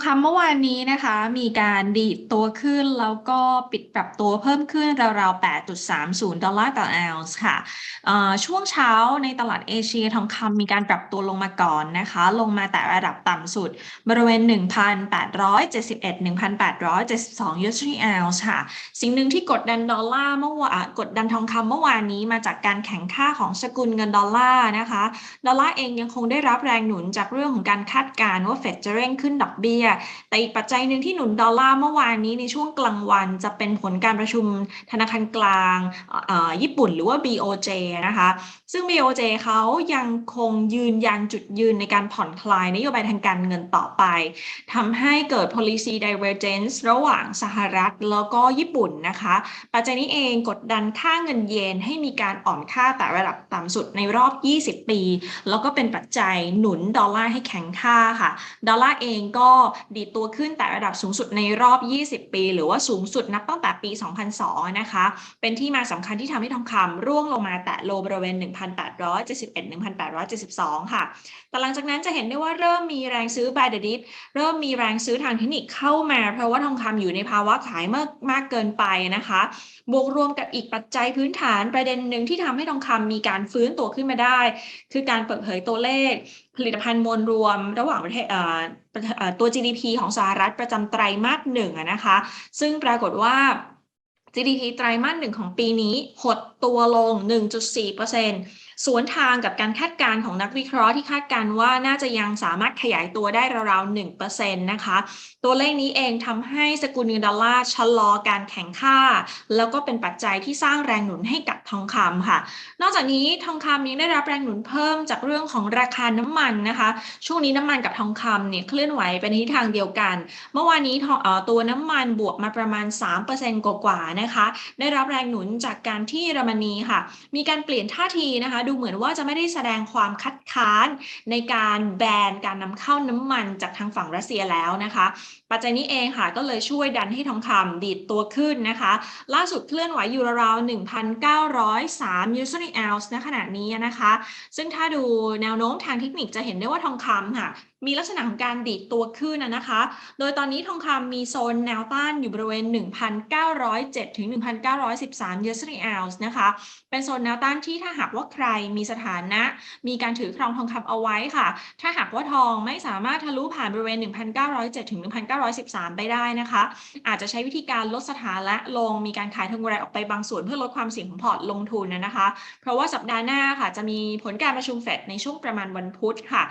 ทองคำเมื่อวานนี้นะคะ มีการดีดตัวขึ้นแล้วก็ปิดปรับตัวเพิ่มขึ้นราวๆ 8.30 ดอลลาร์ต่อออนซ์ค่ะ ช่วงเช้าในตลาดเอเชียทองคำมีการปรับตัวลงมาก่อนนะคะ ลงมาแต่ระดับต่ำสุด บริเวณ 1,871 1,872 USD ออนซ์ค่ะ สิ่งหนึ่งที่กดดันดอลลาร์เมื่อวานกดดันทองคำเมื่อวานนี้มาจากการแข่งค่าของสกุลเงินดอลลาร์นะคะ ดอลลาร์เองยังคงได้รับแรงหนุนจากเรื่องของการคาดการณ์ว่าเฟดจะเร่งขึ้นดอกเบี้ยแต่อีกปัจจัยหนึ่งที่หนุนดอลลาร์เมื่อวานนี้ในช่วงกลางวันจะเป็นผลการประชุมธนาคารกลางญี่ปุ่นหรือว่า BOJ นะคะ ซึ่ง BOJ เขายังคงยืนยันจุดยืนในการผ่อนคลายนโยบายทางการเงินต่อไปทำให้เกิด policy divergence ระหว่างสหรัฐแล้วก็ญี่ปุ่นนะคะ ปัจจัยนี้เองกดดันค่าเงินเยนให้มีการอ่อนค่าแต่ระดับต่ำสุดในรอบ 20 ปี แล้วก็เป็นปัจจัยหนุนดอลลาร์ให้แข็งค่าค่ะ ดอลลาร์เองก็ดีดตัวขึ้นแต่ระดับสูงสุดในรอบ 20 ปี หรือว่าสูงสุดนับตั้งแต่ปี 2002 นะคะ เป็นที่มาสำคัญที่ทำให้ทองคำร่วงลงมาแตะโลบริเวณ 1,871 1,872 ค่ะ แต่หลังจากนั้นจะเห็นได้ว่าเริ่มมีแรงซื้อ by the dip เริ่มมีแรงซื้อทางเทคนิคเข้ามา เพราะว่าทองคำอยู่ในภาวะขายมากมากเกินไปนะคะ บวกรวมกับอีกปัจจัยพื้นฐานประเด็นหนึ่งที่ทำให้ทองคำมีการฟื้นตัวขึ้นมาได้ คือการเปิดเผยตัวเลขผลิตภัณฑ์มวลรวมระหว่างประเทศตัว GDP ของสหรัฐประจำไตรมาสหนึ่งนะคะ ซึ่งปรากฏว่า GDP ไตรมาสหนึ่งของปีนี้หดตัวลง 1.4% สวนทางกับการคาดการณ์ของนักวิเคราะห์ที่คาดการณ์ว่าน่าจะยังสามารถขยายตัวได้ราวๆ1%นะคะ ตัวเลขนี้เองทำให้สกุลเงินดอลลาร์ชะลอการแข่งค่า แล้วก็เป็นปัจจัยที่สร้างแรงหนุนให้กับทองคำค่ะ นอกจากนี้ทองคำยังได้รับแรงหนุนเพิ่มจากเรื่องของราคาน้ำมันนะคะ ช่วงนี้น้ำมันกับทองคำเนี่ยเคลื่อนไหวไปในทิศทางเดียวกัน เมื่อวานนี้ทองตัวน้ำมันบวกมาประมาณ 3%กว่าๆนะคะ ได้รับแรงหนุนจากการที่เยอรมนีค่ะ มีการเปลี่ยนท่าทีนะคะดูเหมือนว่าจะไม่ได้แสดงความคัดค้านในการแบนการนำเข้าน้ำมันจากทางฝั่งรัสเซียแล้วนะคะ ปัจจัยนี้เองค่ะก็เลยช่วยดันให้ทองคำดีดตัวขึ้นนะคะ ล่าสุดเคลื่อนไหวอยู่ราวๆ1,903 u s d ounce ณขณะนี้นะคะ ซึ่งถ้าดูแนวโน้มทางเทคนิคจะเห็นได้ว่าทองคำค่ะมีลักษณะของการดีดตัวขึ้นนะคะ โดยตอนนี้ทองคำมีโซนแนวต้านอยู่บริเวณ 1,907 ถึง 1,913 u s d ounce นะคะ เป็นโซนแนวต้านที่ถ้าหากว่าใครมีสถานะ มีการถือครองทองคำเอาไว้ค่ะ ถ้าหากว่าทองไม่สามารถทะลุผ่านบริเวณ 1,907ถึง1,913 ไปได้นะคะ อาจจะใช้วิธีการลดสถานะลง มีการขายทองแดงออกไปบางส่วนเพื่อลดความเสี่ยงของพอร์ตลงทุนนะนะคะ เพราะว่าสัปดาห์หน้าค่ะ จะมีผลการประชุมเฟดในช่วงประมาณวันพุธค่ะ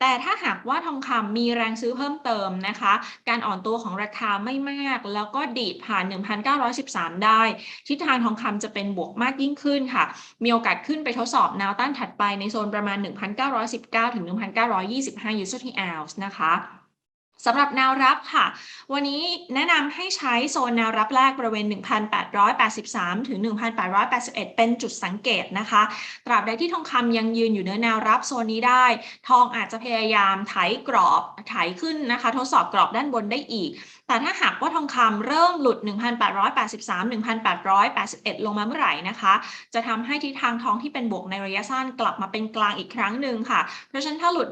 แต่ถ้าหากว่าทองคำมีแรงซื้อเพิ่มเติมนะคะ การอ่อนตัวของราคาไม่มาก แล้วก็ดีดผ่าน 1,913 ได้ ทิศทางทองคำจะเป็นบวกมากยิ่งขึ้นค่ะ มีโอกาสขึ้นไปทดสอบอบแนวต้านถัดไปในโซนประมาณ 1,919 ถึง 1,925 USD ounce นะคะ สำหรับแนวรับค่ะ วันนี้แนะนำให้ใช้โซนแนวรับแรกบริเวณ 1,883 ถึง 1,881 เป็นจุดสังเกตนะคะ ตราบใดที่ทองคำยังยืนอยู่เหนือแนวรับโซนนี้ได้ ทองอาจจะพยายามไถกรอบไถขึ้นนะคะ ทดสอบกรอบด้านบนได้อีก แต่ถ้าหากว่าทองคำเริ่มหลุด 1,883 1,881 ลงมาเมื่อไหร่นะคะ จะทำให้ทิศทางทองที่เป็นบวกในระยะสั้นกลับมาเป็นกลางอีกครั้งหนึ่งค่ะ เพราะฉะนั้นถ้าหลุด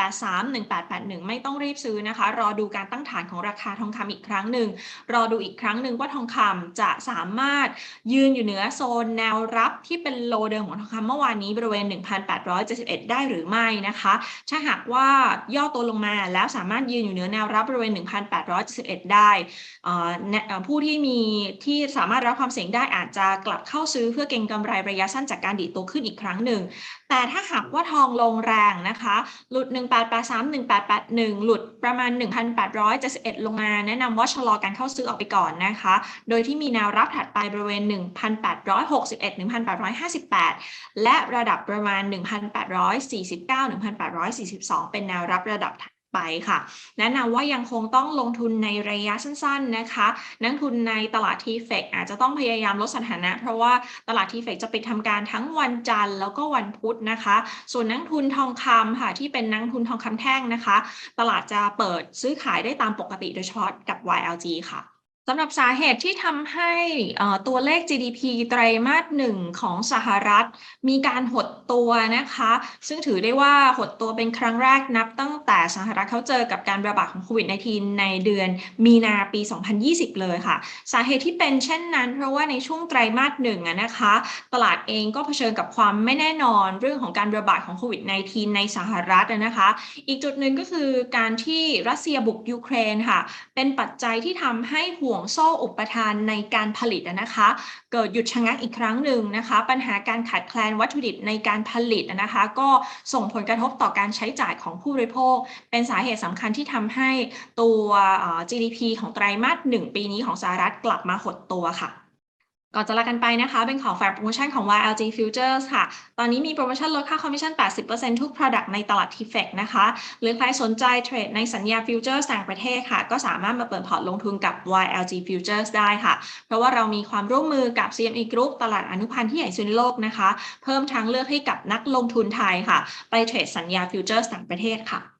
1883 1881 ไม่ต้องรีบซื้อนะคะรอดูการตั้งฐานของราคาทองคำอีกครั้งหนึ่ง รอดูอีกครั้งหนึ่งว่าทองคำจะสามารถยืนอยู่เหนือโซนแนวรับที่เป็นโลเดิมของทองคำเมื่อวานนี้บริเวณ 1,871 ได้หรือไม่นะคะ ถ้าหากว่าย่อตัวลงมาแล้วสามารถยืนอยู่เหนือแนวรับบริเวณ 1,871 ได้ ผู้ที่มีที่สามารถรับความเสี่ยงได้อาจจะกลับเข้าซื้อเพื่อเก็งกำไรระยะสั้นจากการดีดตัวขึ้นอีกครั้งหนึ่ง แต่ถ้าหากว่าทองลงแรงนะคะ หลุด 1883 1881 หลุดประมาณ 1,871 ลงมาแนะนำว่าชะลอการเข้าซื้อออกไปก่อนนะคะ โดยที่มีแนวรับถัดไปบริเวณ 1,861 1,858 และระดับประมาณ 1,849 1,842 เป็นแนวรับระดับถัด ไปค่ะ แนะนำว่ายังคงต้องลงทุนในระยะสั้นๆนะคะนักทุนในตลาดทีเฟกอาจจะต้องพยายามลดสถานะ เพราะว่าตลาดทีเฟกจะปิดทำการทั้งวันจันทร์แล้วก็วันพุธนะคะ ส่วนนักทุนทองคำค่ะที่เป็นนักทุนทองคำแท่งนะคะ ตลาดจะเปิดซื้อขายได้ตามปกติโดยเฉพาะกับ YLG ค่ะ สำหรับสาเหตุที่ทำให้ตัวเลข GDP ไตรมาสหนึ่งของสหรัฐ มีการหดตัวนะคะ ซึ่งถือได้ว่าหดตัวเป็นครั้งแรกนับตั้งแต่สหรัฐเขาเจอกับการระบาดของโควิด -19 ในเดือนมีนาปี 2020 เลยค่ะ สาเหตุที่เป็นเช่นนั้น เพราะว่าในช่วงไตรมาสหนึ่งนะคะ ตลาดเองก็เผชิญกับความไม่แน่นอนเรื่องของการระบาดของโควิด -19 ในสหรัฐนะคะ อีกจุดหนึ่งก็คือการที่รัสเซียบุกยูเครนค่ะ เป็นปัจจัยที่ทำให้ห่ววงโซ่อุปทานในการผลิตนะคะ เกิดหยุดชะงักอีกครั้งหนึ่งนะคะ ปัญหาการขาดแคลนวัตถุดิบในการผลิตนะคะ ก็ส่งผลกระทบต่อการใช้จ่ายของผู้บริโภค เป็นสาเหตุสำคัญที่ทำให้ตัว GDP ของไตรมาสหนึ่งปีนี้ของสหรัฐกลับมาหดตัวค่ะ ก่อนจะลากันไปนะคะ เป็นของแฟลชโปรโมชั่นของ YLG Futures ค่ะ ตอนนี้มีโปรโมชั่นลดค่าคอมมิชชั่น 80%ทุก Product ในตลาด TFX นะคะ หรือใครสนใจเทรดในสัญญา Futures ต่างประเทศค่ะ ก็สามารถมาเปิดพอร์ตลงทุนกับ YLG Futures ได้ค่ะ เพราะว่าเรามีความร่วมมือกับ CME Group ตลาดอนุพันธ์ที่ใหญ่สุดในโลกนะคะ เพิ่มทางเลือกให้กับนักลงทุนไทยค่ะ ไปเทรดสัญญา Futures ต่างประเทศค่ะ